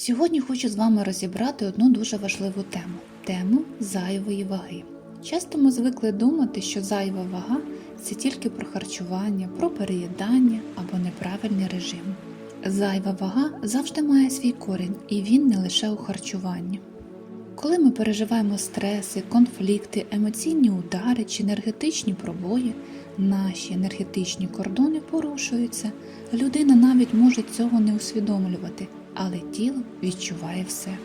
Сьогодні хочу з вами розібрати одну дуже важливу тему тему зайвої ваги. Часто ми звикли думати, що зайва вага це тільки про харчування, про переїдання або неправильний режим. Зайва вага завжди має свій корінь, і він не лише у харчуванні. Коли ми переживаємо стреси, конфлікти, емоційні удари чи енергетичні пробої, наші енергетичні кордони порушуються. Людина навіть може цього не усвідомлювати, але тіло відчуває все.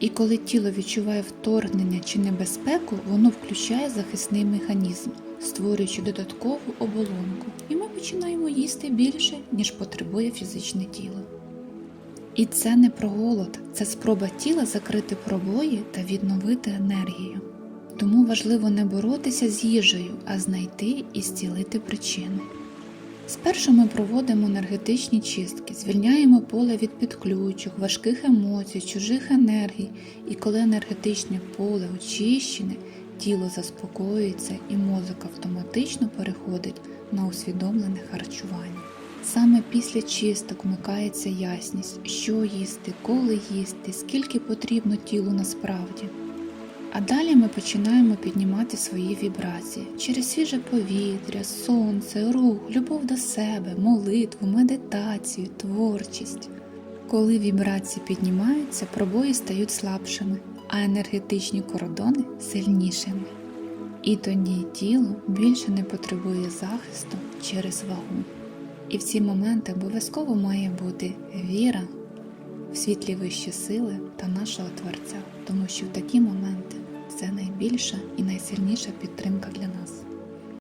І коли тіло відчуває вторгнення чи небезпеку, воно включає захисний механізм, створюючи додаткову оболонку, і ми починаємо їсти більше, ніж потребує фізичне тіло. І це не про голод, це спроба тіла закрити пробої та відновити енергію. Тому важливо не боротися з їжею, а знайти і зцілити причину. Спершу ми проводимо енергетичні чистки, звільняємо поле від підключок, важких емоцій, чужих енергій, і коли енергетичне поле очищене, тіло заспокоюється і мозок автоматично переходить на усвідомлене харчування. Саме після чисток вмикається ясність, що їсти, коли їсти, скільки потрібно тілу насправді. А далі ми починаємо піднімати свої вібрації через свіже повітря, сонце, рух, любов до себе, молитву, медитацію, творчість. Коли вібрації піднімаються, пробої стають слабшими, а енергетичні кордони сильнішими. І тоді тіло більше не потребує захисту через вагу. І в ці моменти обов'язково має бути віра в світлі вищі сили та нашого Творця, тому що в такі моменти це найбільша і найсильніша підтримка для нас.